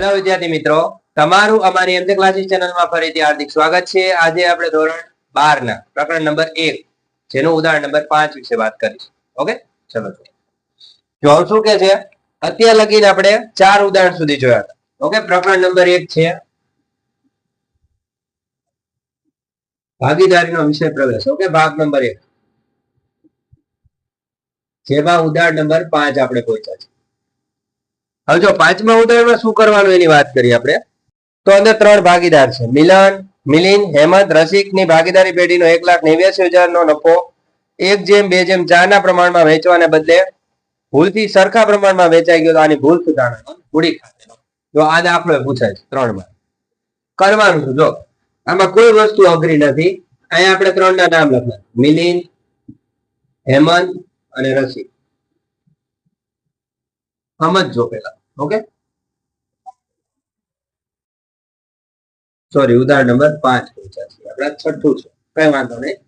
Hello વિદ્યાર્થી મિત્રો. તમારું અમારી એમજે ક્લાસીસ ચેનલમાં ફરીથી હાર્દિક સ્વાગત છે. આજે આપણે ધોરણ બાર ના પ્રકરણ નંબર એક, જેનું ઉદાહરણ નંબર પાંચ વિશે વાત કરીશું. ઓકે ચલો જો શું કે છે? અત્યાર લગીને આપણે ચાર ઉદાહરણ સુધી જોયા હતા. ઓકે પ્રકરણ નંબર એક છે. ભાગીદારીનો વિષય પ્રવેશ. ઓકે ભાગ નંબર એક. જેમાં ઉદાહરણ નંબર પાંચ આપણે પહોંચ્યા છે હવે જો પાંચમા ઉદાહરણમાં શું કરવાનું એની વાત કરીએ આપણે? તો અંદર ત્રણ ભાગીદાર છે. મિલન મિલિન હેમંત રસિકની ભાગીદારી પેઢીનો એક લાખ નેવ્યાસી હજારનો નફો, એક જેમ, બે જેમ ચાર ના પ્રમાણમાં વેચવાને બદલે ભૂલથી સરખા પ્રમાણમાં વેચાઈ ગયો તો આની ભૂલ સુધારણા. ખાતે. જો આ દાખલો પૂછાય છે ત્રણમાં કરવાનું છે, જો. આમાં કોઈ વસ્તુ અઘરી નથી. અહીંયા આપણે ત્રણ ના નામ લખના મિલિન હેમંત અને રસિક. સમજો પેલા ઓકે સોરી ઉદાહરણ નંબર પાંચ છે છઠ્ઠું છે. કઈ વાંધો નહીં.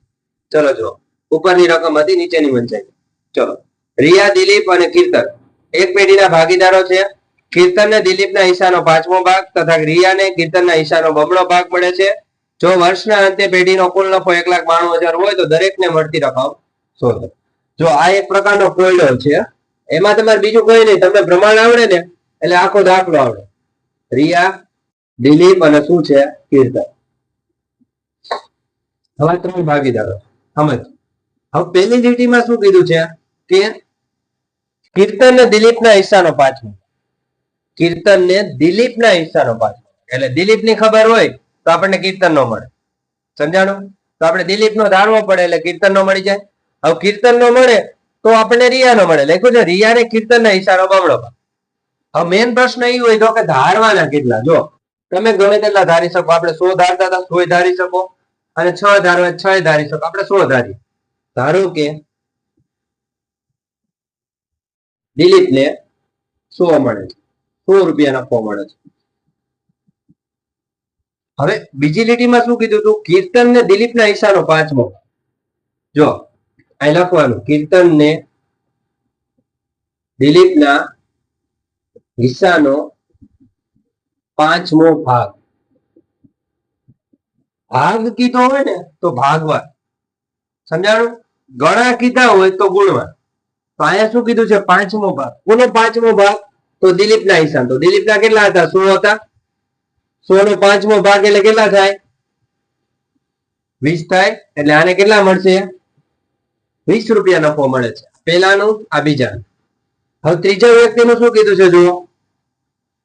ચલો જો ઉપરની રકમ હતી, નીચેની વંચાઈ ચલો. રિયા, દિલીપ અને કીર્તન. એક પેઢીના ભાગીદારો છે. કીર્તનને દિલીપના હિસ્સાનો પાંચમો ભાગ તથા રિયાને કીર્તનના હિસ્સાનો બમણો ભાગ મળે છે. જો વર્ષના અંતે પેઢીનો કુલ નફો એક લાખ બાણું હજાર હોય, તો દરેકને મળતી રકમ શોધો જો આ એક પ્રકારનો કોયડો છે. એમાં તમારે બીજું કઈ નહીં. તમને પ્રમાણ આવડે ને એટલે આખો દાખલો આવડે. રિયા, દિલીપ અને શું છે? કીર્તન. હવે ત્રણ ભાગીદારો. સમજ? હવે પેલી લીટીમાં શું કીધું છે? કે કીર્તન ને દિલીપના હિસ્સાનો પાંચમો કીર્તન ને દિલીપના હિસ્સાનો પાંચમો એટલે દિલીપની ખબર હોય તો આપણને કીર્તન નો મળે. સમજાણું? તો આપણે દિલીપ નો ધારવો પડે એટલે કીર્તન નો મળી જાય. હવે કીર્તન નો મળે તો આપણને રિયા નો મળે. લખ્યું છે રિયા ને કીર્તન ના હિસ્સાનો બમણો ભાગ હવે મેન પ્રશ્ન એ હોય તો કે ધારવાના કેટલા? જો તમે ગમે તેટલા ધારી શકો. આપણે સો ધારતા હતા સો ધારી શકો. અને છ ધારવા છ ધારી શકો. આપણે સો ધારી ધારો કે દિલીપ ને સો મળે છે. સો રૂપિયા નફો મળે છે. હવે બીજી લીટીમાં શું કીધું હતું કીર્તન ને દિલીપ ના હિસ્સાનો પાંચમો. જો, અહીં લખવાનું. કીર્તન ને દિલીપના હિસ્સાનો પાંચમો ભાગ. ભાગ કીધો હોય ને તો ભાગવા. સમજાણું? ગણા કીધા હોય તો ગુણવા. તો અહીંયા શું કીધું છે? પાંચમો ભાગ. કોનો પાંચમો ભાગ? તો દિલીપના હિસ્સા તો દિલીપના કેટલા હતા? સો હતા. સો નો પાંચમો ભાગ એટલે કેટલા થાય? વીસ થાય. એટલે આને કેટલા મળશે? વીસ રૂપિયા નફો મળે છે. પેલાનું આ બીજાનું. હવે ત્રીજા વ્યક્તિનું શું કીધું છે? જુઓ.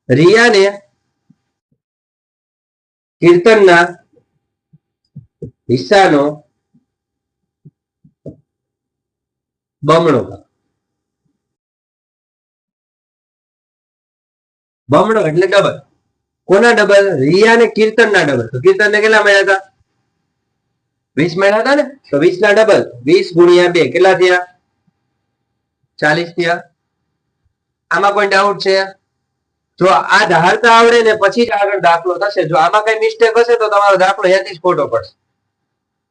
રિયાને કીર્તનના હિસ્સાનો બમણો બમણો એટલે ડબલ કોના ડબલ રિયા ને કીર્તન ના ડબલ તો કીર્તન ને કેટલા મળ્યા હતા? વીસ મળ્યા હતા ને? તો વીસ ના ડબલ વીસ ગુણ્યા બે. કેટલા થયા? ચાલીસ થયા. આમાં કોઈ ડાઉટ છે? જો આ ધારતા આવડે ને પછી જ આગળ દાખલો થશે. જો આમાં કઈ મિસ્ટેક હશે તો તમારો દાખલો અહીંયાથી જ ખોટો પડશે.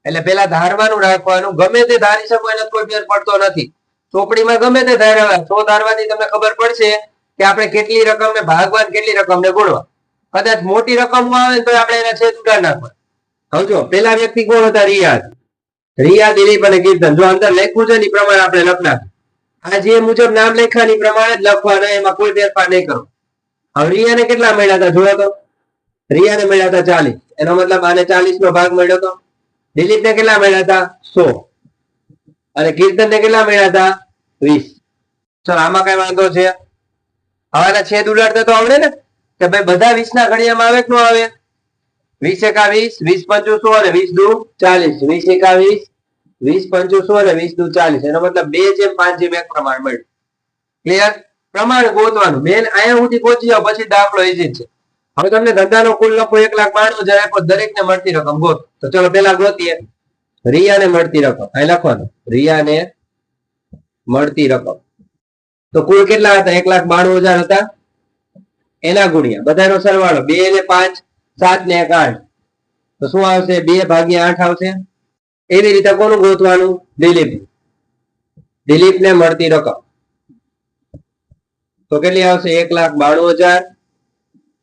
એટલે પેલા ધારવાનું રાખવાનું. ગમે તે ધારી શકો, એને કોઈ ફેર પડતો નથી. ચોપડીમાં ગમે તે ધારવા સો ધારવાથી તમને ખબર પડશે કે આપણે કેટલી રકમ ને ભાગવાન કેટલી રકમ ને ગુણવા. કદાચ મોટી રકમ આવે તો આપણે એને છેદ ઉડા નાખવા સમજો? પેલા વ્યક્તિ કોણ હતા? રિયાદ રિયા દિલીપ અને કીર્તન. જો અંદર લખ્યું છે ને પ્રમાણે આપણે લખના આ જે મુજબ નામ લખ્યા પ્રમાણે જ લખવાના, એમાં કોઈ ફેરફાર નહીં કરો હવે રિયાને કેટલા મળ્યા હતા જોયો તો. રિયાને મળ્યા હતા ચાલીસ. એનો મતલબ આને ચાલીસ નો ભાગ મળ્યો હતો દિલીપને કેટલા મળ્યા હતા? સો. અને કીર્તનને કેટલા મળ્યા હતા? વીસ. ચલો, આમાં કઈ વાંધો છે. હવાના છેદ ઉડાડતા તો આવડે ને? કે ભાઈ બધા વીસ ના ઘડિયામાં આવે કે ન આવે? વીસ એકા વીસ વીસ પંચોસો અને વીસ દુ ચાલીસ. વીસ એકા વીસ વીસ પંચુ સો અને વીસ દુ ચાલીસ. એનો મતલબ બે જેમ પાંચ જેમ એક પ્રમાણ મળ્યું. ક્લિયર પ્રમાણ ગોતવાનું. મેન અહીંયા સુધી પહોંચી જાવ પછી દાખલો ઈઝી છે. હવે તમને ધંધાનો કુલ નફો એક લાખ બાણું હજાર આપ્યો દરેક ને મળતી રકમ ગોત. તો ચલો પેલા ગોતીએ. રિયાને મળતી રકમ. અહીં લખવાનું. રિયાને મળતી રકમ. તો કુલ કેટલા હતા? એક લાખ બાણું હજાર હતા. એના ગુણ્યા. બધાનો સરવાળો બે ને પાંચ, સાત ને એક આઠ. તો શું આવશે? બે ભાગ્યા આઠ આવશે. એવી રીતે કોનું ગોતવાનું? દિલીપ દિલીપ ને મળતી રકમ. તો કેટલી આવશે? એક લાખ બાણું હજાર.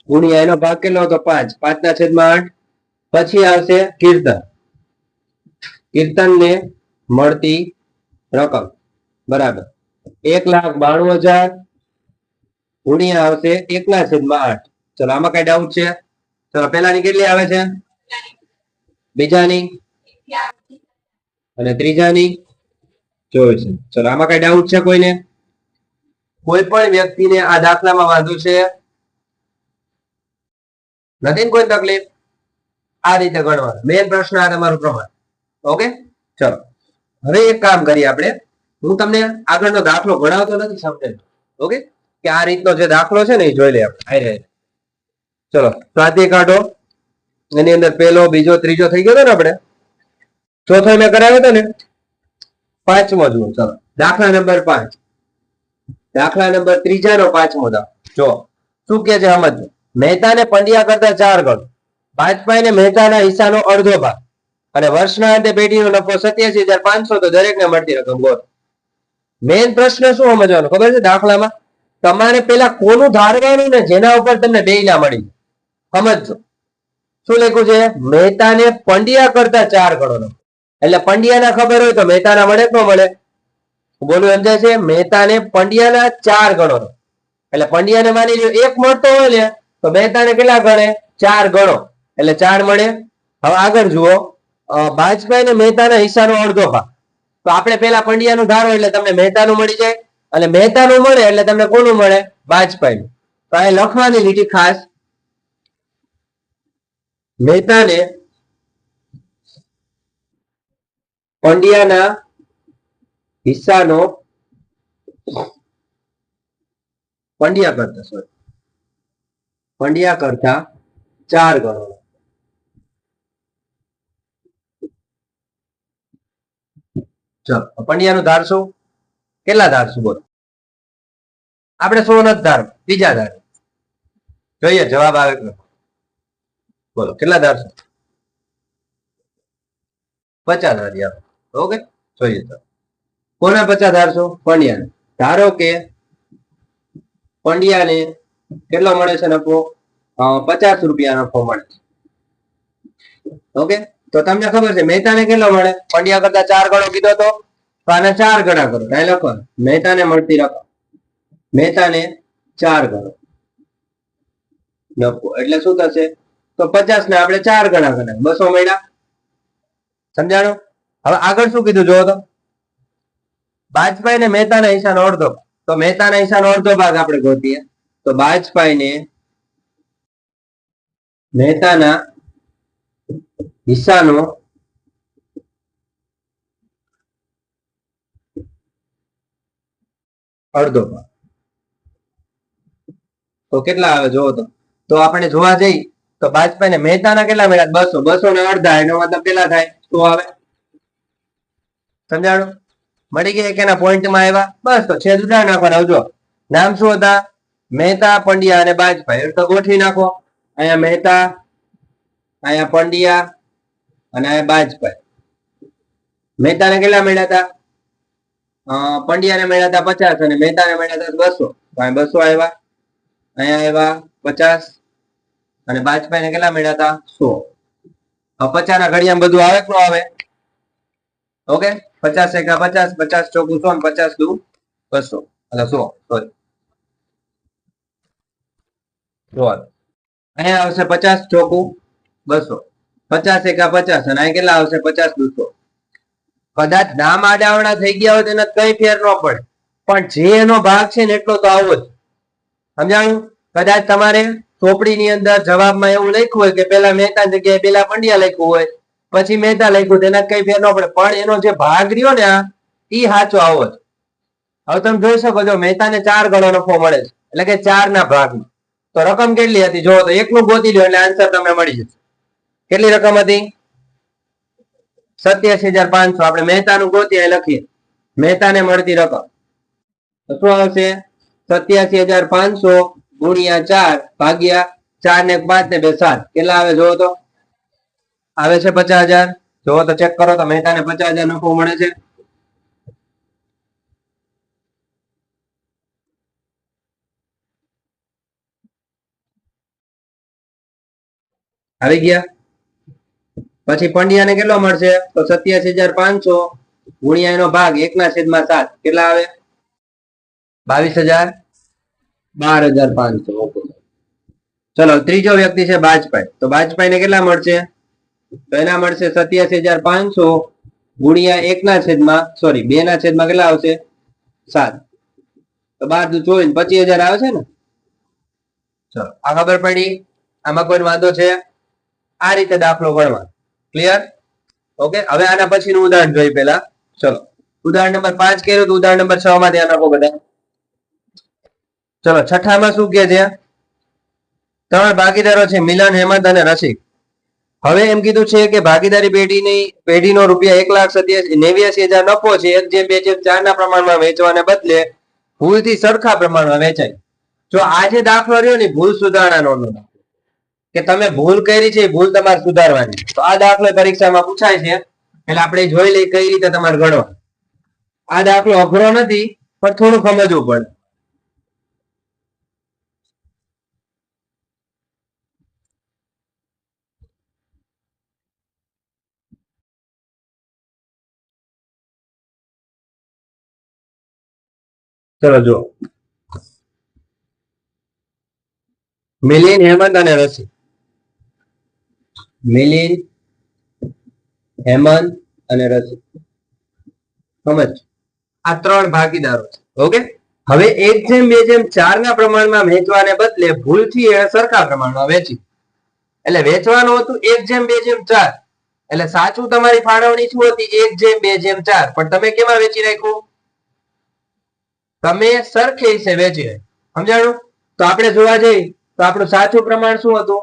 ગુણ્યા એનો ભાગ કેટલો હતો? પાંચ. પાંચ ના છેદમાં આઠ. પછી આવશે કીર્તન. કીર્તન ને મળતી રકમ. બરાબર. એક લાખ બાણું હજાર. ગુણ્યા આવશે એક ના છેદમાં આઠ. ચલો, આમાં કઈ ડાઉટ છે? ચલો પેલાની કેટલી આવે છે? બીજાની? અને ત્રીજાની? ચોવીસ ચલો, આમાં કઈ ડાઉટ છે કોઈને? કોઈ પણ વ્યક્તિને આ દાખલામાં વાંધો છે, નથી કોઈ તકલીફ? આ રીતે ગણવાનું. મેન પ્રશ્ન આ તમારું પ્રમાણ. ઓકે ચલો. હવે એક કામ કરીએ આપણે. હું તમને આગળનો દાખલો ગણાવતો નથી સમજે ઓકે કે આ રીતનો જે દાખલો છે ને એ જોઈ લે આપણે. ચલો. સ્વાધ્યાય કાઢો. એની અંદર પેલો બીજો, ત્રીજો થઈ ગયો ને આપણે? ચોથો મેં કરાવ્યો હતો ને? પાંચમો જુઓ. ચલો. દાખલા નંબર પાંચ. દાખલા નંબર ત્રીજા નો પાંચમો દાખલો. જો, શું કે છે સમજ મહેતાને પંડ્યા કરતા ચાર ગણ. વાજપાઈને મહેતાના હિસ્સાનો અડધો ભાગ. અને વર્ષના અંતે પેઢીનો નફો સત્યાસી હજાર પાંચસો તો દરેકને મળતી રકમ બોલ મેઇન પ્રશ્ન શું સમજવાનો? ખબર છે દાખલામાં? તમારે પેલા કોનું ધારવાનું ને જેના ઉપર તમને બે ના મળી સમજજો. શું લખ્યું છે? મહેતાને પંડ્યા કરતા ચાર ગણો એટલે પંડ્યાના ખબર હોય તો મહેતાના મળે કે ન મળે. બોલું સમજાય છે મહેતાને પંડ્યાના ચાર ગણો એટલે પંડ્યાને માની લો એક મળતો હોય ને તો મહેતાને કેટલા ગણે? ચાર ગણો. એટલે ચાર મળે. હવે આગળ જુઓ. અ, બાજપાઈ ને મહેતાના હિસ્સાનો અડધો ભાગ. તો આપણે પેલા પંડ્યાનું ધારો એટલે તમને મહેતાનું મળી જાય. અને મહેતાનું મળે એટલે તમને કોનું મળે? બાજપાઈનું તો આ લખવાની લીટી ખાસ. મહેતાને પંડ્યાના હિસ્સાનો પંડ્યા કરતા સોરી પંડ્યા કરતા ચાર ગણો. ચલો પંડ્યાનું ધારશું કેટલા ધારશું બોલો? આપણે સો નથી ધાર, બીજા ધાર. જોઈએ, જવાબ આવે બોલો, કેટલા ધારશું પચાસ ધારી ઓકે જોઈએ, તો. કોના પચાસ ધારશો પંડ્યાને. ધારો કે પંડ્યાને કેટલો મળે છે નફો? પચાસ રૂપિયા નફો મળે છે. ઓકે? તો તમને ખબર છે, મહેતાને કેટલો મળે? પંડ્યા કરતા ચાર ગણો કીધો તો? આને ચાર ગણા કરો. કઈ લખો મહેતાને મળતી રકમ. મહેતાને ચાર ગણો. નફો. એટલે શું થશે? તો પચાસ ને આપણે ચાર ગણા ગણા બસો મળ્યા. સમજાણો? હવે આગળ શું કીધું? જોવો તો. બાજપાઈ ને મહેતાના હિસ્સાનો અડધો તો મહેતાના હિસ્સાનો અડધો ભાગ આપણે ગોતીએ. તો બાજપાઈ ને મહેતાના હિસ્સાનો અડધો ભાગ. તો કેટલા આવે જોવો તો. તો આપણે જોવા જઈ તો બાજપાઈ ને મહેતાના કેટલા મળ્યા? બસો. બસો ને અડધા. એનો મતલબ કેટલા થાય? શું આવે? સમજાણું? મળી ગયા કેના પોઈન્ટમાં આવ્યા? બસ, તો છેદ ઉડાડ નાખવાના. આવજો નામ શું હતા? મહેતા, પંડ્યા અને એટલે તો ગોઠવી નાખો. અહીંયા મહેતા, અહીંયા પંડ્યા અને અહીંયા બાજપાઈ. મહેતાને કેટલા મળ્યા હતા? પંડ્યાને મળ્યા હતા પચાસ અને મહેતાને મળ્યા હતા બસો. બસો આવ્યા. અહીંયા આવ્યા પચાસ અને બાજપાઈને કેટલા મળ્યા હતા? સો. પચાસ ના ઘડિયામાં બધું આવે કે આવે? ઓકે? પચાસ એકા પચાસ પચાસ ચોકું સો પચાસ દુ બસો. એટલે સો, સોરી. અહીંયા આવશે પચાસ ચોકું, બસો. પચાસ એકા પચાસ, અને અહીં કેટલા આવશે? પચાસ દુસો કદાચ નામ આડાવડા થઈ ગયા હોય તો એને કઈ ફેર ન પડે. પણ જે એનો ભાગ છે ને એટલો તો આવો જ. સમજાણું? કદાચ તમારે ચોપડીની અંદર જવાબમાં એવું લખ્યું હોય કે પેલા મહેતા જગ્યાએ પેલા પંડ્યા લખ્યું હોય. પછી મહેતા લખ્યું તેના કઈ ફેર ન પડે. પણ એનો જે ભાગ રહ્યો ને ઈ સાચો આવો જ. હવે તમે જોઈ શકો છો, મહેતાને ચાર ગણો નફો મળે છે. એટલે કે ચાર ના ભાગમાં. તો રકમ કેટલી હતી? જો તો એકલું ગોતી લો એટલે આન્સર તમને મળી જશે. કેટલી રકમ હતી? સત્યાસી હજાર પાંચસો. આપણે મહેતાનું ગોતી અહીં લખીએ. મહેતાને મળતી રકમ. તો શું આવશે? સત્યાસી હજાર પાંચસો ગુણ્યા ચાર ભાગ્યા ચાર ને પાંચ ને બે સાત. કેટલા આવે જોવો તો? આવે છે પચાસ હજાર? જોવો તો ચેક કરો, તો મહેતાને પચાસ હજાર નફો મળે છે. આવી ગયા. પછી પંડ્યાને કેટલો મળશે? તો સત્યાસી હજાર પાંચસો. ગુણ્યા એનો ભાગ એકના છેદમાં સાત. કેટલા આવે? બાવીસ હજાર? બાર હજાર પાંચસો. ચલો, ત્રીજો વ્યક્તિ છે બાજપાઈ. તો બાજપાઈ ને કેટલા મળશે? તો મળશે સત્યાસી હજાર પાંચસો ગુણ્યા એકના છેદમાં સોરી બે ના છેદમાં કેટલા આવશે? સાત. તો બાર દુ ચોવીસ પચીસ હજાર આવે છે ને? ચલો, આ ખબર પડી. આમાં કોઈ વાંધો છે? આ રીતે દાખલો ગણવા ક્લિયર ઓકે હવે આના પછીનું ઉદાહરણ જોઈ પેલા ચલો, ઉદાહરણ નંબર પાંચ કર્યું તો ઉદાહરણ નંબર છ માં ધ્યાન રાખો બધા. ચલો, છઠ્ઠામાં શું કે છે? ત્રણ ભાગીદારો છે, મિલન, હેમંત અને રસિક. હવે એમ કીધું છે કે ભાગીદારી પેઢીની, પેઢીનો રૂપિયા એક લાખ નેવ્યાસી હજાર નફો છે, એક જેમ બે જેમ ચાર ના પ્રમાણમાં વેચવાને બદલે ભૂલથી સરખા પ્રમાણમાં વેચાય. જો આ જે દાખલો રહ્યો ને, ભૂલ સુધારણાનો કે તમે ભૂલ કરી છે ભૂલ તમારે સુધારવાની. તો આ દાખલો પરીક્ષામાં પૂછાય છે. એટલે આપણે જોઈ લઈએ કઈ રીતે તમારે ગણવા આ દાખલો અઘરો નથી, પણ થોડું સમજવું પડે. ચલો જો મિલિન હેમંત અને રસી મિલિન હેમંત અને રસી સમજ? આ ત્રણ ભાગીદારો છે. ઓકે? હવે એક જેમ બે જેમ ચાર ના પ્રમાણમાં વેચવાને બદલે ભૂલથી એણે સરખા પ્રમાણમાં વેચી. એટલે વેચવાનું હતું એક જેમ બે જેમ ચાર. એટલે સાચું તમારી ફાળવણી શું હતી? એક જેમ બે જેમ ચાર. પણ તમે કેમાં વેચી નાખ્યું તમે સરખે છે વેચી સમજાણું? તો આપણે જોવા જઈએ તો આપણું સાચું પ્રમાણ શું હતું?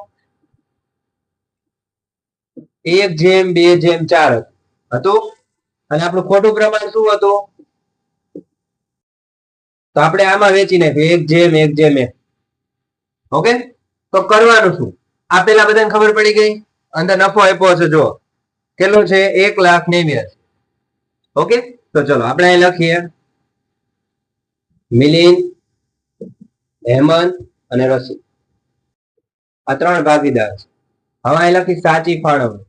એક જેમ, બે જેમ, ચાર હતું. અને આપણું ખોટું પ્રમાણ શું હતું? તો આપણે આમાં વેચી નાખ્યું એક જેમ એક જેમ, એક. ઓકે? તો કરવાનું શું? આ પેલા બધાને ખબર પડી ગઈ? અંદર નફો આપ્યો છે જો કેટલો છે? એક લાખ નેવ્યાસી. ઓકે? તો ચલો, આપણે અહીં લખીએ. મિલિન હેમંત અને રસી આ ત્રણ ભાગીદાર છે. હવે અહીં લખી સાચી ફાળવણી.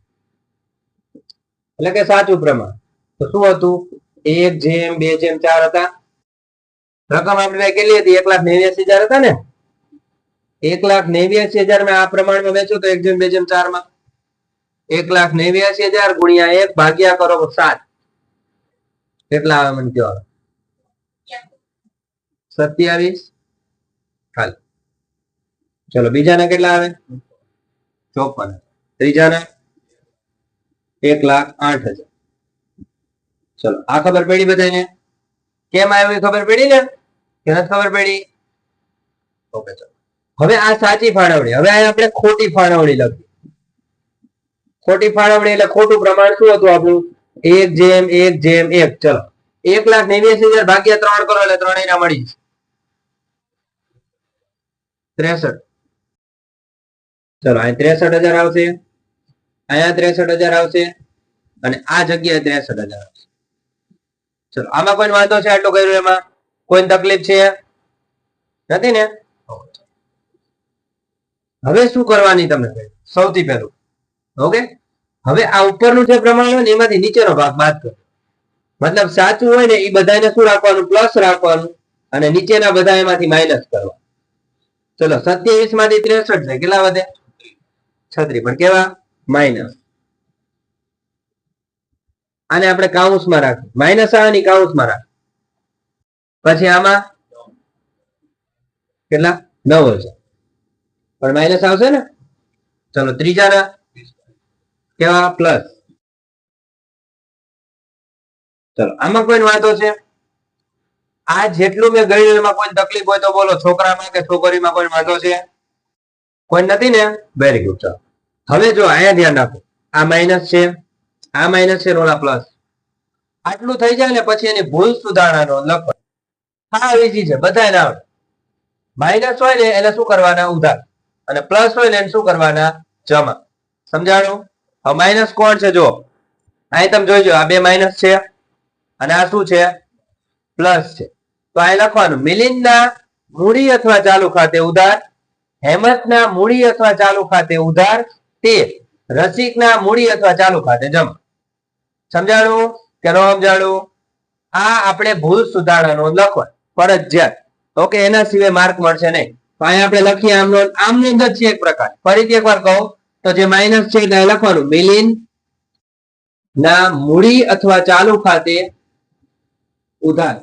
એટલે કે સાચું પ્રમાણ. તો શું હતું? એક જેમ બે જેમ ચાર હતા. રકમ આપણે કેટલી હતી? એક લાખ નેવ્યાસી હજાર હતા ને? એક લાખ નેવ્યાસી હજાર મેં આ પ્રમાણમાં વેચો તો એક જેમ, બે જેમ ચારમાં એક લાખ નેવ્યાસી હજાર ગુણ્યા એક ભાગ્યા કરો સાત. કેટલા આવે મને કયો સત્યાવીસ. હાલ. ચલો, બીજાના કેટલા આવે? ચોપન. ત્રીજાના એક લાખ આઠ હજાર. ચલો, આ ખબર પડી બધાને? કેમ આવ્યું ખબર પડી ને? કે નથી ખબર પડી? ઓકે, ચલો. હવે આ સાચી ફાળવણી. હવે આપણે ખોટી ફાળવણી લખી. ખોટી ફાળવણી એટલે ખોટું પ્રમાણ શું હતું આપણું? એક જેમ એક જેમ, એક. ચલો. એક લાખ નેવ્યાસી હજાર ભાગ્યા ત્રણ કરો એટલે ત્રણ એના મળી જશે. ત્રેસઠ. ચલો, અહીં ત્રેસઠ હજાર આવશે. અહીંયા ત્રેસઠ હજાર આવશે અને આ જગ્યાએ ત્રેસઠ હજાર આવશે. ચલો, આમાં કોઈ વાંધો છે આટલું કર્યું એમાં? કોઈ તકલીફ છે? નથી ને? હવે શું કરવાની તમે સૌથી પહેલું. ઓકે? હવે આ ઉપરનું જે પ્રમાણ હોય ને, એમાંથી નીચેનો ભાગ બાદ કરો. મતલબ સાચું હોય ને, એ બધાને શું રાખવાનું? પ્લસ રાખવાનું અને નીચેના બધા એમાંથી માઇનસ કરવા ચલો, સત્યાવીસમાંથી ત્રેસઠ છે કેટલા વધે? છત્રી પણ કેવા? માઇનસ આને આપણે કાઉન્સમાં રાખીએ. માઇનસ આની કાઉન્સમાં રાખ પછી આમાં કેટલા? નવ હશે. પણ માઇનસ આવશે ને? ચલો, ત્રીજાના કેવા? પ્લસ. ચલો, આમાં કોઈ વાંધો છે? આ જેટલું મેં ગણ્યું એમાં કોઈ તકલીફ હોય તો બોલો. છોકરામાં કે છોકરીમાં કોઈ વાંધો છે? કોઈ નથી ને? વેરી ગુડ ચાલો હવે જો અહીંયા ધ્યાન રાખો. આ માઇનસ છે. આ માઇનસ છે રોલા પ્લસ આટલું થઈ જાય ને પછી એની ભૂલ સુધારણાનો લખો. હા ઈઝી છે, બધાને આવડે. માઇનસ હોય ને એને શું કરવાના? ઉધાર. અને પ્લસ હોય ને એને શું કરવાના? જમા. સમજાણું? હવે માઇનસ કોણ છે જો અહીં તમે જોઈજો આ બે માઇનસ છે. અને આ શું છે? પ્લસ છે. તો અહીં લખવાનું. મિલિંદના મૂડી અથવા ચાલુ ખાતે ઉધાર, હેમંતના મૂડી અથવા ચાલુ ખાતે ઉધાર તે રસિકના મૂડી અથવા ચાલુ ખાતે જમા. સમજાણું? કે ન સમજાણું? આ આપણે ભૂલ સુધારણાનો લખવા ફરજિયાત. ઓકે એના સિવાય માર્ક મળશે નહીં. તો અહીંયા આપણે લખીએ આમનો, આમની જ છે એક પ્રકાર. ફરીથી એકવાર કહું. તો જે માઇનસ છે એટલે લખવાનું. મિલિન ના મૂડી અથવા ચાલુ ખાતે ઉધાર.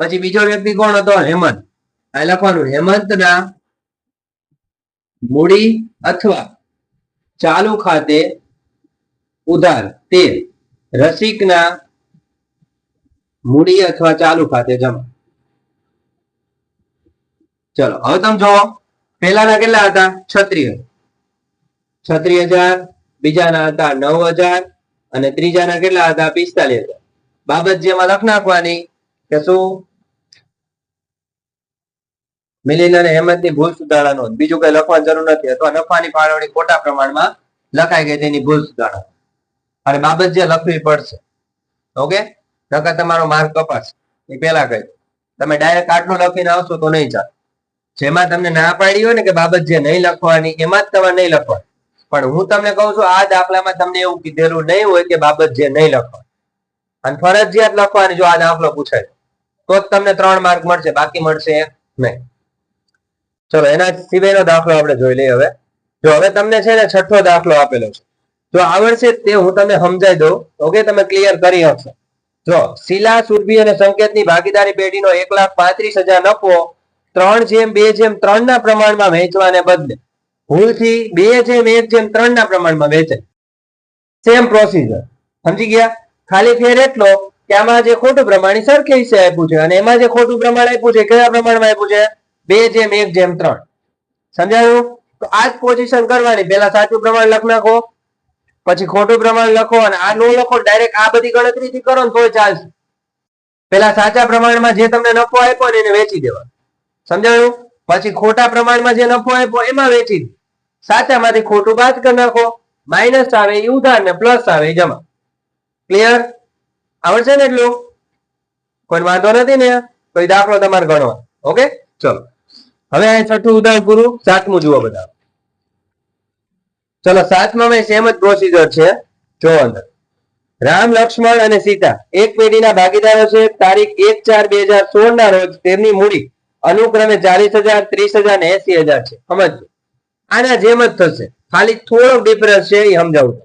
પછી બીજો વ્યક્તિ કોણ હતો? હેમંત. આ લખવાનું હેમંત ના મૂડી અથવા ચાલુ ખાતે ઉધાર તે રસિકના મૂડી અથવા ચાલુ ખાતે જમા. ચલો, હવે તમે જો પહેલાના કેટલા હતા? છત્રીય છત્રીસ હજાર, બીજાના હતા નવ હજાર, અને ત્રીજાના કેટલા હતા? પિસ્તાલીસ હજાર. બાબત જેમાં લખ નાખવાની કે શું? મિલિન અને હેમંતની ભૂલ સુધારા નોંધ બીજું કઈ લખવાની જરૂર નથી. અથવા નફાની ફાળવણી ખોટા પ્રમાણમાં લખાઈ ગઈ તેની ભૂલ સુધારા અને બાબત જે લખવી પડશે. ઓકે? નકર તમારો માર્ક કપાશે એ પેલા કહી. તમે ડાયરેક્ટ આટલું લખીને આવશો તો નહીં ચાલે. જેમાં તમને ના પાડી હોય ને કે બાબત જે નહીં લખવાની, એમાં જ તમારે નહીં લખવાની. પણ હું તમને કહું છું, આ દાખલામાં તમને એવું કીધેલું નહીં હોય કે બાબત જે નહીં લખવાની. અને ફરજિયાત લખવાની જો આ દાખલો પૂછાય તો જ તમને ત્રણ માર્ક મળશે, બાકી મળશે નહીં. ચલો, એના સિવાયનો દાખલો આપણે જોઈ લઈએ હવે. જો હવે તમને છે ને છઠ્ઠો દાખલો આપેલો છે. જો આવડશે તે હું તમને સમજાઈ દઉં. ઓકે, તમે ક્લિયર કરી શકશો જો, શિલા, સુરભી અને સંકેતની ભાગીદારી પેઢીનો એક લાખ પાંત્રીસ હજાર નફો ત્રણ જેમ, બે જેમ ત્રણ ના પ્રમાણમાં વેચવાને બદલે ભૂલથી બે જેમ, એક જેમ ત્રણ ના પ્રમાણમાં વેચે સેમ પ્રોસીજર સમજી ગયા? ખાલી ફેર એટલો કે આમાં જે ખોટું પ્રમાણ એ સરખે વિશે આપ્યું છે અને એમાં જે ખોટું પ્રમાણ આપ્યું છે કયા પ્રમાણમાં આપ્યું છે? બે જેમ, એક જેમ, ત્રણ. સમજાયું? તો આ જ પોઝિશન કરવાની. પેલા સાચું પ્રમાણ લખ નાખો, પછી ખોટું પ્રમાણ લખો અને આ નો લખો ડાયરેક્ટ આ બધી ગણતરીથી કરો ને તોય ચાલશે. પેલા સાચા પ્રમાણમાં જે તમને નફો આપ્યો ને એને વેચી દેવાનો. સમજાયું? પછી ખોટા પ્રમાણમાં જે નફો આપ્યો એમાં વેચી સાચામાંથી ખોટું બાદ કરી નાખો. માઇનસ આવે એ ઉધાર ને પ્લસ આવે જમા. ક્લિયર આવડશે ને એટલું? કોઈ વાંધો નથી ને? કોઈ દાખલો તમારે ગણવા ઓકે? ચલો. હવે આ છઠ્ઠું ઉદાહરણ પૂરું. સાતમું જુઓ બધા. ચલો મેં સેમ જ પ્રોસીજર છે. જો અંદર. રામ, લક્ષ્મણ અને સીતા એક પેઢીના ભાગીદારો છે. તારીખ એક ચાર બે હજાર સોળ ના રોજ તેમની મૂડી અનુક્રમે ચાલીસ હજાર, ત્રીસ હજાર ને એસી હજાર છે. સમજજો આના જેમ જ થશે. ખાલી થોડોક ડિફરન્સ છે, એ સમજાવું.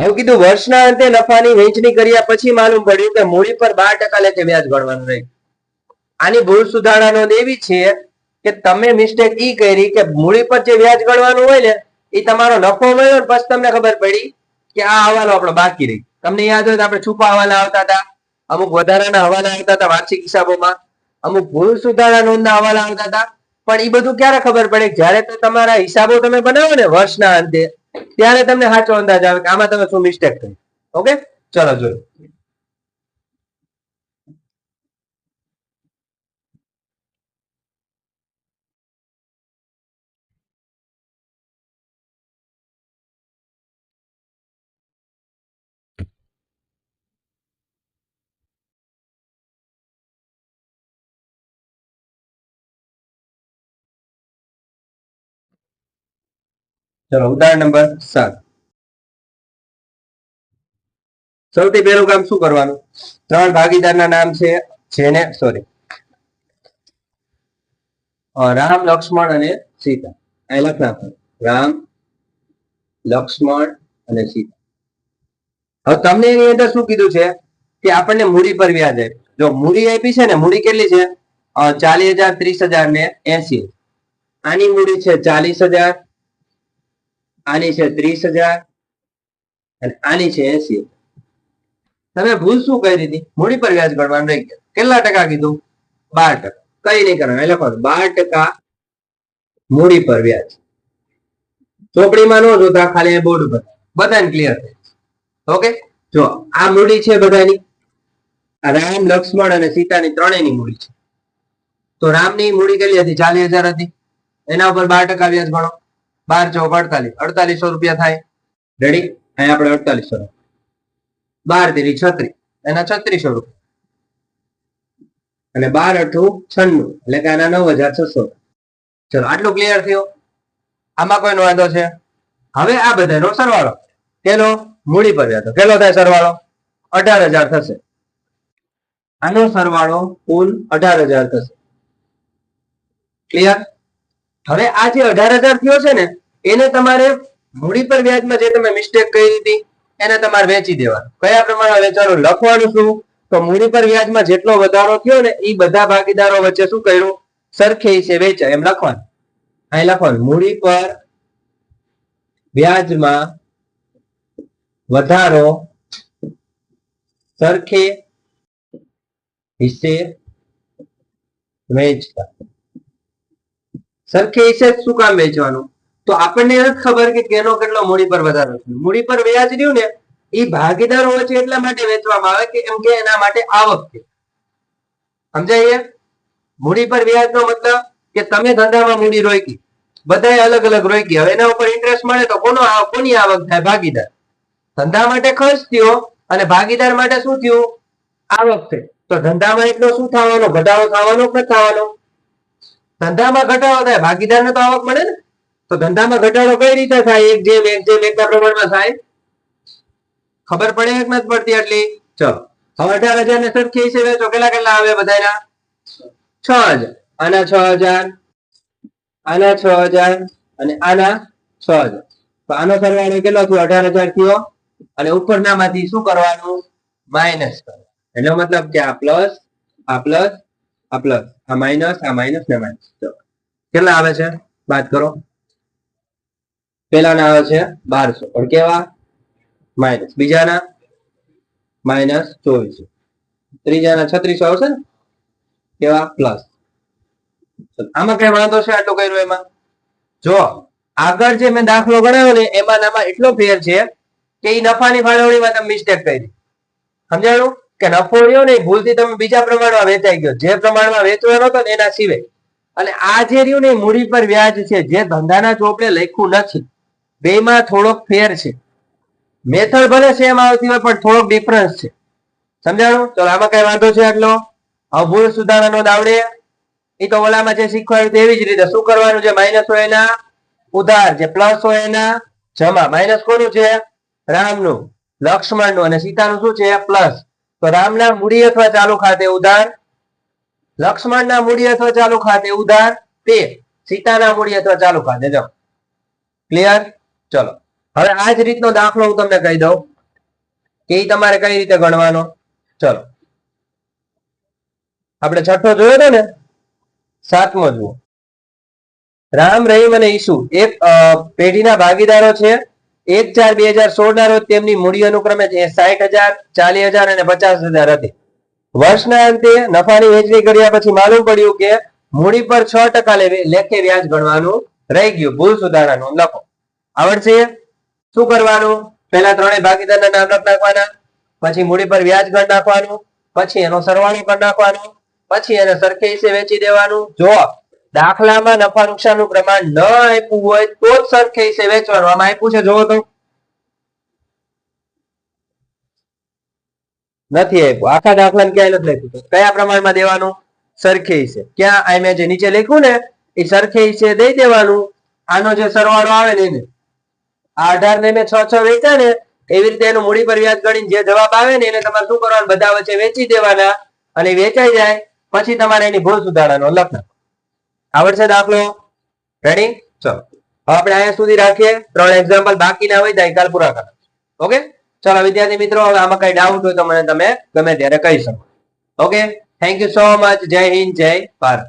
હવે કીધું, વર્ષના અંતે નફાની વહેંચણી કર્યા પછી માલુમ પડ્યું કે મૂડી પર બાર ટકા લેખે વ્યાજ ગણવાનું રહ્યું. આની ભૂલ સુધારણા નોંધ એવી છે કે તમે મિસ્ટેક ઈ કરી કે મૂડી પર જે વ્યાજ ગણવાનું હોય ને એ તમારો નફો મળ્યો ને પછી તમને ખબર પડી કે આ હવાલો આપણો બાકી રહી તમને યાદ હોય તો આપણે છુપા હવાલા આવતા હતા, અમુક વધારાના હવાલા આવતા હતા વાર્ષિક હિસાબોમાં, અમુક ભૂલ સુધારા નોંધના હવાલા આવતા હતા. પણ એ બધું ક્યારે ખબર પડે? જ્યારે તો તમારા હિસાબો તમે બનાવો ને વર્ષના અંતે ત્યારે તમને સાચો અંદાજ આવે કે આમાં તમે શું મિસ્ટેક કરી ઓકે ચલો જોયું ચલો, ઉદાહરણ નંબર સાત. સૌથી પહેલું કામ શું કરવાનું? ત્રણ ભાગીદારના નામ છે, જેને સોરી રામ, લક્ષ્મણ અને સીતા. અહીં લખ રામ, લક્ષ્મણ અને સીતા. હવે તમને એની અંદર શું કીધું છે? કે આપણને મૂડી પર વ્યાજ આપે. જો મૂડી આપી છે ને, મૂડી કેટલી છે? ચાલીસ હજાર ત્રીસ હજાર ને એસી આની મૂડી છે ચાલીસ હજાર આની છે ત્રીસ હજાર અને આની છે એસી તમે ભૂલ શું કરી દીધી મૂડી પર વ્યાજ ગણવાનું રહી ગયા. કેટલા ટકા કીધું? બાર ટકા. કઈ નહીં કરવાનું. લખો બાર ટકા મૂડી પર વ્યાજ. ચોપડીમાં ન જોતા, ખાલી બોર્ડ ઉપર. બધાને ક્લિયર થાય. ઓકે? જો, આ મૂડી છે બધાની. રામ, લક્ષ્મણ અને સીતાની ત્રણેયની મૂડી છે. તો રામની મૂડી કેટલી હતી? ચાલીસ હજાર હતી. એના ઉપર બાર ટકા વ્યાજ ગણો બાર ચોક અડતાલીસ. અડતાલીસો રૂપિયા થાય. રેડી અહીંયા આપણે અડતાલીસો બાર તેરી છત્રીસ. એના છત્રીસો રૂપિયા. અને બાર અઠું છન્નું. એટલે કે આના નવ હજાર છસો. ચલો, આટલું ક્લિયર થયો? આમાં કોઈનો વાંધો છે? હવે આ બધાનો સરવાળો. કેલો મૂડી પર વ્યાજ કેટલો થાય સરવાળો? અઢાર હજાર થશે. આનો સરવાળો કુલ અઢાર હજાર થશે. ક્લિયર હવે આ જે અઢાર હજાર થયો છે ને એને તમારે મૂડી પર વ્યાજમાં જે તમે મિસ્ટેક કરી હતી, એને તમારે વેચી દેવાનું. કયા પ્રમાણે વેચવાનું? લખવાનું શું? તો મૂડી પર વ્યાજમાં જેટલો વધારો થયો ને એ બધા ભાગીદારો વચ્ચે શું કર્યું? સરખે છે, વેચાય. એમ લખવાનું. અહીં લખવાનું. મૂડી પર વ્યાજમાં વધારો સરખે હિસ્સે વેચતા. સરખે હિસ્સે શું કામ વેચવાનું? તો આપણને નથી ખબર કે કેનો કેટલો મૂડી પર વધારો છે મૂડી પર વ્યાજ રહ્યું ને એ ભાગીદારો છે એટલા માટે વેચવામાં આવે કે એમ કે એના માટે આવક છે સમજાય છે? મૂડી પર વ્યાજ નો મતલબ કે તમે ધંધામાં મૂડી રોકી બધા અલગ અલગ રોકી. હવે એના ઉપર ઇન્ટરેસ્ટ મળે તો કોનો કોની આવક થાય? ભાગીદાર. ધંધા માટે ખર્ચ થયો અને ભાગીદાર માટે શું થયું? આવક થઈ તો ધંધામાં એટલો શું થવાનો? ઘટાડો થવાનો કે થવાનો? ધંધામાં ઘટાડો થાય, ભાગીદારને તો આવક મળે ને. તો ધંધામાં ઘટાડો કઈ રીતે થાય? એક જેમ એક જેમ એકના પ્રમાણમાં થાય? ખબર પડે એક નથી પડતી આટલી? ચલો. હવે અઢાર હજાર ને સરખી છે તો કેટલા કેટલા આવે બધાના છ હજાર. આના છ હજાર. આના છ હજાર. અને આના છ હજાર. તો આનો સરવાળો કેટલો થયો? અઢાર હજાર થયો. અને ઉપરનામાંથી શું કરવાનું? માઇનસ કરવાનું. એનો મતલબ કે આ પ્લસ આ પ્લસ આ પ્લસ. આ માઇનસ આ માઇનસ ને માઇનસ. કેટલા આવે છે? વાત કરો. પેલાના આવે છે બારસો. પણ કેવા? માઇનસ. બીજાના? માઇનસ ચોવીસો. ત્રીજાના છત્રીસો આવશે ને? કેવા? પ્લસ. આમાં કઈ વાંધો છે આટલું કર્યું એમાં? જો, આગળ જે મેં દાખલો ગણાવ્યો ને, એમાં ને આમાં એટલો ફેર છે કે એ નફાની ફાળવણીમાં તમે મિસ્ટેક કરી સમજાયું? કે નફો રહ્યો ને ભૂલથી તમે બીજા પ્રમાણમાં વેચાઈ ગયો. જે પ્રમાણમાં વેચવાનો હતો એના સિવાય. અને આ જે રહ્યું ને મૂડી પર વ્યાજ છે. જે ધંધાના ચોપડે લખ્યું નથી. બેમાં થોડોક ફેર છે. મેથડ ભલે સેમ આવતી હોય, પણ થોડોક ડિફરન્સ છે. સમજાણું? ચલો આમાં કઈ વાંધો છે આટલો? અભૂલ ભૂલ સુધારાનો દાવડે. એ તો ઓલામાં જે શીખવાડ્યું તેવી જ રીતે. શું કરવાનું છે? માઇનસ હોય એના, ઉધાર જે પ્લસ હોય એના, જમા. માઇનસ કોનું છે? રામનું, લક્ષ્મણનું. અને સીતાનું શું છે? પ્લસ તો રામના મૂડી અથવા ચાલુ ખાતે ઉધાર, લક્ષ્મણના મૂડી અથવા ચાલુ ખાતે ઉધાર, તે. સીતાના મૂડી અથવા ચાલુ ખાતે. જો. ક્લિયર ચલો. હવે આ જ રીતનો દાખલો હું તમને કહી દઉં કે તમારે કઈ રીતે ગણવાનો? ચલો. આપણે છઠ્ઠો જોયો હતો ને? સાતમો જુઓ. રામ, રહીમ અને ઈસુ એક પેઢીના ભાગીદારો છે. એક ચાર બે હજાર સોળ ના રોજ તેમની મૂડી અનુક્રમે સાઠ હજાર, ચાલીસ હજાર અને પચાસ હજાર હતી. વર્ષના અંતે નફાની વહેંચણી કર્યા પછી માલુમ પડ્યું કે મૂડી પર છ ટકા લેખે વ્યાજ ગણવાનું રહી ગયું. ભૂલ સુધારાનું. લખો. આવડશે? શું કરવાનું? પહેલા ત્રણેય ભાગીદારના નામ લખ નાખવાના, પછી મૂડી પર વ્યાજ ગણ નાખવાનું, પછી એનો સરવાળો કરી નાખવાનો, પછી એને સરખે હિસ્સે વેચી દેવાનું. જો દાખલામાં નફા નુકસાનનું પ્રમાણ ન આપ્યું હોય, તો જ સરખે હિસ્સે વેચવાનું. આમાં આપ્યું છે, જોવો તો. નથી આપ્યું. આખા દાખલાને ક્યાંય નથી લખ્યું કયા પ્રમાણમાં દેવાનું? સરખે હિસ્સે ક્યાં? આ મેં જે નીચે લખ્યું ને, એ સરખે હિસ્સે દઈ દેવાનું. આનો જે સરવાળો આવે ને એને. આ અઢાર ને મેં છ છ વેચ્યા ને, એવી રીતે એનું મૂડી પર વ્યાજ ગણીને જે જવાબ આવે ને, એને તમારે શું કરવાનું? બધા વચ્ચે વેચી દેવાના અને વેચાઈ જાય, પછી તમારે એની ભૂલ સુધારવાનો લખના આવડશે દાખલો? રેડી ચલો. હવે આપણે અહીંયા સુધી રાખીએ. ત્રણ એક્ઝામ્પલ બાકી ના હોય કાલ પૂરા કરો ઓકે ચલો, વિદ્યાર્થી મિત્રો, હવે આમાં કઈ ડાઉટ હોય તો મને તમે ગમે ત્યારે કહી શકો. Okay thank you so much Jai Hind, Jai Bharat.